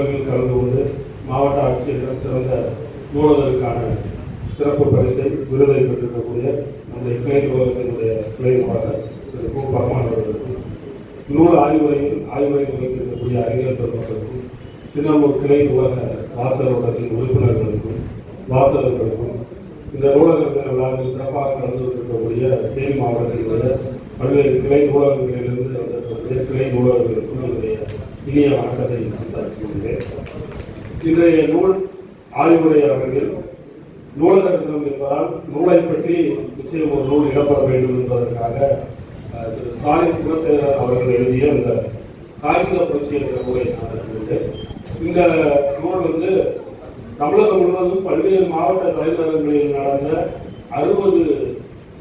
நிகழ்வில் கலந்து கொண்டு மாவட்ட ஆட்சியரிடம் சிறந்த நூலகருக்கான சிறப்பு பரிசை விருதை பெற்றிருக்கக்கூடிய நம்முடைய கிளை நூலகத்தினுடைய கிளை நூலகர் திரு கு. பரமான் அவர்களுக்கும் நூல் ஆய்வுரையில் ஆய்வுரை நிகழ்த்திருக்கக்கூடிய அறிஞர் பெருமக்களுக்கும் சின்னமூர் கிளை நூலக வாசகத்தின் உறுப்பினர்களுக்கும் வாசகர்களுக்கும் இந்த நூலக தின விழாவில் சிறப்பாக கலந்து கொண்டிருக்கக்கூடிய தேனி மாவட்டத்தினுடைய பல்வேறு கிளை நூலகங்களிலிருந்து வந்திருக்கக்கூடிய கிளை நூலகர்களுக்கும் என்னுடைய இனிய வணக்கத்தை நான் இன்றைய நூல் ஆய்வுரை அவர்கள் நூலகர் தினம் என்பதால் நூலை பற்றி நிச்சயம் ஒரு நூல் இடம்பெற வேண்டும் என்பதற்காக திரு ஸ்டாலின் குலசேகரன் அவர்கள் எழுதிய இந்த காகித புரட்சி என்ற நூலை நடத்துகிறேன் இந்த நூல் வந்து தமிழகம் முழுவதும் பல்வேறு மாவட்ட தலைநகரங்களில் நடந்த அறுபது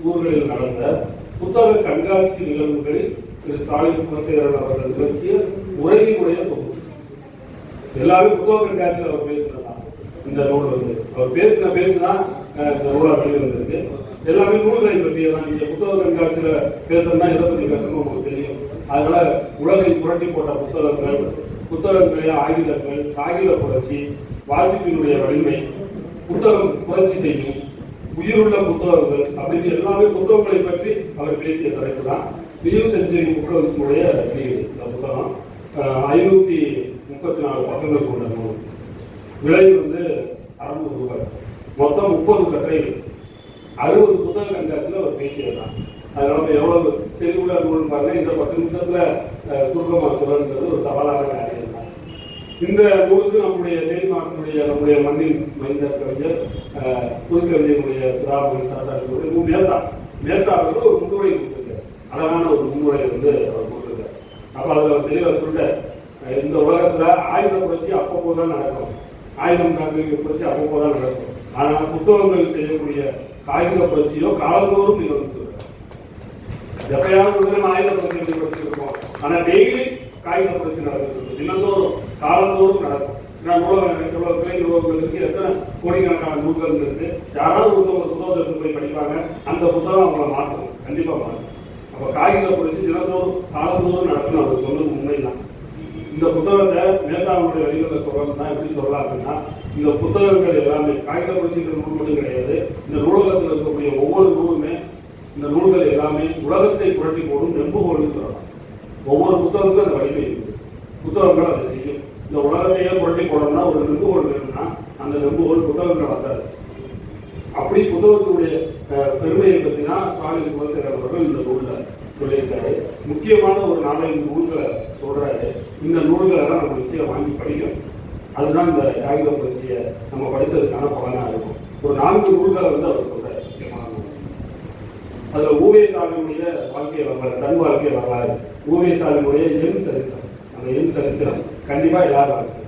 ஊர்களில் நடந்த புத்தக கண்காட்சி நிகழ்வுகளில் திரு ஸ்டாலின் குலசேகரன் அவர்கள் நிறுத்திய உரையினுடைய தொகுப்பு. எல்லாரும் புத்தக கண்காட்சியில் அவர் பேசினதான் இந்த நூல் வந்து அவர் பேசின பேசினா இந்த நூல் இந்த நூலா எல்லாமே நூல்களை பற்றியே தான். நீங்க புத்தக கண்காட்சியில பேசணும்னா எதை பத்தி பேசணும் உங்களுக்கு தெரியும். அதனால உலகை புரட்டி போட்ட புத்தகங்கள் புத்தகங்களுடைய ஆயுதங்கள் காகித புரட்சி வாசிப்பினுடைய வலிமை புத்தகம் புரட்சி செய்யும் உயிருள்ள புத்தகங்கள் அப்படின்னு எல்லாமே புத்தகங்களை பற்றி அவர் பேசிய தலைப்பு தான். நியூ செஞ்சுரி புக்கர்ஸுடைய வெளியீடு. இந்த புத்தகம் ஐநூற்றி முப்பத்தி நாலு பக்கங்கள் கொண்ட நூல். விலை வந்து அறுநூறு ரூபாய். மொத்தம் முப்பது கட்டுரைகள். அறுபது புத்தக கண்காட்சியில் அவர் பேசியதுதான். அதனால நம்ம எவ்வளவு செல்லுள்ள நூல் பாருங்க இதை பத்து நிமிஷத்துல சுருக்கமாக சுருக்கமா சொல்லணுன்றது ஒரு சவாலான காரியம். இந்த நூலுக்கு நம்முடைய தேனி நம்முடைய மண்ணின் மைந்த கவிஞர் புதுக்கவிஞருடைய புதுக்கவிதையினுடைய பிதாமகன் தாத்தாச்சியுடைய மு. மேத்தா. மேத்தா அவர்கள் ஒரு முன்னுரை கொடுத்திருக்கார். அழகான ஒரு முன்னுரை வந்து அவர் கொடுத்திருக்கார். அப்போ அதில் அவர் தெளிவா சொல்லிட்டார். இந்த உலகத்தில் ஆயுத புரட்சி அப்பப்போ தான் நடக்கும். ஆயுதம் தாக்குதல் புரட்சி அப்பப்போ தான் நடக்கும். ஆனால் புத்தகங்கள் செய்யக்கூடிய காகித புரட்சியோ காலந்தோறும் நிகழ்ந்து எப்பயாவது ஆயுத புரட்சி புரட்சி இருக்கும் ஆனால் டெய்லி காகித புரட்சி நடக்குது தினந்தோறும். காலந்தோறும் நடக்கும். நான் நூலகம் எவ்வளவு கிளை நூலகங்கள் இருக்கு எத்தனை கோடிக்கணக்கான நூல்கள் இருக்கு. யாராவது ஒருத்தவங்க புத்தகத்தை எடுத்து போய் படிப்பாங்க. அந்த புத்தகம் அவங்கள மாற்றும் கண்டிப்பாக மாற்றும் அப்போ காகித புரட்சி தினந்தோறும் காலந்தோறும் நடக்கும் அவர் சொன்னது உண்மைதான். இந்த புத்தகத்தை மேதாவுடைய வழிகளில் சொல்லணும்னா எப்படி சொல்லலாம் அப்படின்னா இந்த புத்தகங்கள் எல்லாமே காகித புரட்சிங்கிற நூல் மட்டும் கிடையாது. இந்த நூலகத்தில் இருக்கக்கூடிய ஒவ்வொரு நூலுமே இந்த நூல்கள் எல்லாமே உலகத்தை புரட்டி போடும் நெம்புகோல்னு சொல்லலாம். ஒவ்வொரு புத்தகத்துக்கும் அந்த வலிமை இருக்கும் புத்தகங்கள் அதை செய்யும். இந்த உலகத்தையே புரட்டி போடணும்னா ஒரு நெம்புகோல் வேணும்னா அந்த நெம்புகோல் புத்தகங்கள் வந்தாது அப்படி புத்தகத்தினுடைய பெருமையை பற்றி தான் ஸ்டாலின் குலசேகர் அவர்கள் இந்த நூலில் சொல்லியிருக்காரு. முக்கியமான ஒரு நாலஞ்சு நூல்களை சொல்கிறாரு இந்த நூல்களை எல்லாம் நம்ம நிச்சயம் வாங்கி படிக்கணும். அதுதான் இந்த காகித புரட்சியை நம்ம படிச்சதுக்கான பலனாக இருக்கும். ஒரு நான்கு நூல்களை வந்து அவர் சொல்கிறார் முக்கியமான நூல். அதில் ஊவே சாலினுடைய வாழ்க்கை வரலாறு தன் வாழ்க்கை வரலாறு ஊவேசாலினுடைய எண் சரித்திரம். அந்த சரித்திரம் கண்டிப்பாக எல்லாரும் வாசிக்கணும்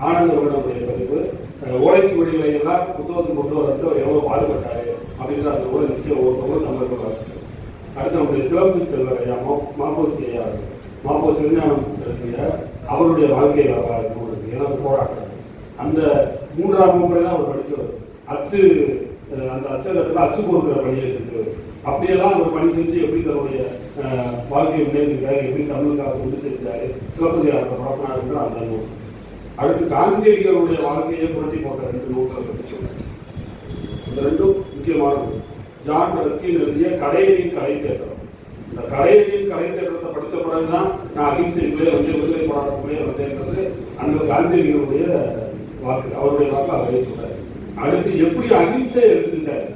ஆனந்த விகடனுடைய பதிவு ஓலைச்சுவடிகளை எல்லாம் புத்தகத்துக்கு கொண்டு வரது அவர் எவ்வளோ பாடுபட்டாரு அப்படின்ற அந்த கூட நிச்சயம் ஒவ்வொருத்தவங்களும் தமிழர்கள் வாசிக்கணும் அடுத்து நம்முடைய சிறப்பு செல்வர் ஐயா மா- மாப்போசி ஐயா மாப்போ சிறுஞானம் இருக்கிற அவருடைய வாழ்க்கை வரலாறு நூல் இருக்கு போராட்டம். அந்த மூன்றாம் முறை தான் அவர் படித்தவர். அச்சு அந்த அச்சகத்தில் அச்சு கொடுக்குற பணியை செஞ்சவர் அப்படியெல்லாம் அவர் பணி செஞ்சு எப்படி தன்னுடைய வாழ்க்கையை முன்னேற்றிருக்காரு எப்படி தமிழுக்காக கொண்டு செஞ்சாரு சிலப்பதிகாரத்தை பரப்பினாருங்கிற அந்த நூல் அடுத்து காந்தியடிகளுடைய வாழ்க்கையை புரட்டி போட்ட ரெண்டு நூல்களை பற்றி சொல்றேன். இந்த ரெண்டும் முக்கியமான நூல். ஜான் ரஸ்கின் எழுதிய கடையனின் கலை தேற்றம். இந்த கடையனின் கலை தேற்றத்தை படிச்ச பிறகுதான் நான் அகிம்சைக்குள்ளே வந்து விடுதலை போராட்டத்துக்குள்ளே வந்தேன்றது அந்த காந்தியடிகளுடைய வாக்கு அவருடைய வாக்கு அவரே சொல்றாரு. அடுத்து எப்படி அகிம்சை எடுத்துட்டார்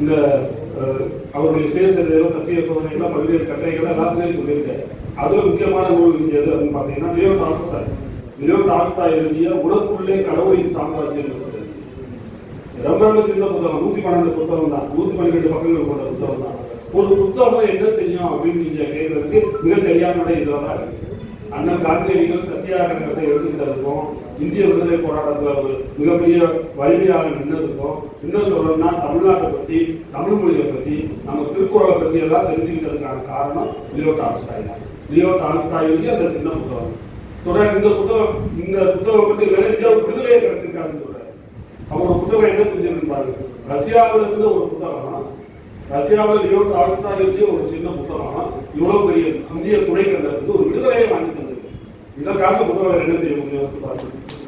இந்த அவருடைய சேசரில் சத்திய சோதனைகள் பல்வேறு கட்டுரைகள் எல்லாத்துலேயும் சொல்லியிருக்காரு. அதுல முக்கியமான நூல் எது அப்படின்னு பார்த்தீங்கன்னா லியோ டால்ஸ்டாய். லியோ டால்ஸ்டாய் எழுதிய உனக்குள்ளே கடவுளின் சாம்ராஜ்யம் இருக்கிறது ரொம்ப ரொம்ப சின்ன புத்தகம் நூத்தி பன்னெண்டு புத்தகம் தான். நூத்தி பன்னிரெண்டு பக்கங்கள் கொண்ட புத்தகம் தான். ஒரு புத்தகம் என்ன செய்யும் அப்படின்னு நீங்க கேட்கறதுக்கு மிக சரியான இதுவாக இருக்கு. அண்ணன் காந்தியடிகள் சத்தியாகிரகத்தை எடுத்துக்கிட்டதுக்கும் இந்திய விடுதலை போராட்டத்தில் ஒரு மிகப்பெரிய வலிமையாக நின்னதுக்கும் இன்னும் சொல்லணும்னா தமிழ்நாட்டை பற்றி தமிழ் மொழியை பற்றி நம்ம திருக்குறளை பற்றி எல்லாம் தெரிஞ்சுக்கிட்டதுக்கான காரணம் லியோ டால்ஸ்டாய் தான். லியோ டால்ஸ்டாய் அந்த சின்ன புத்தகம். சொல்கிறார் இந்த புத்தகம் இந்த புத்தகம் பத்தி இந்தியாவுக்கு விடுதலையே கிடைச்சிருக்காருன்னு சொல்கிறார் அவரோட புத்தகம் என்ன செஞ்சிருக்கு பாருங்க. இருந்த ஒரு புத்தகம் ரஷ்யாவில் லியோ டால்ஸ்டாய் ஒரு சின்ன புத்தகம் இவ்வளோ பெரிய இந்திய துணை கண்டத்துக்கு ஒரு விடுதலையை வாங்கி தந்திருக்கு இதற்காக முதல்வர் என்ன செய்ய முடியும் பார்த்து பார்க்கணும்.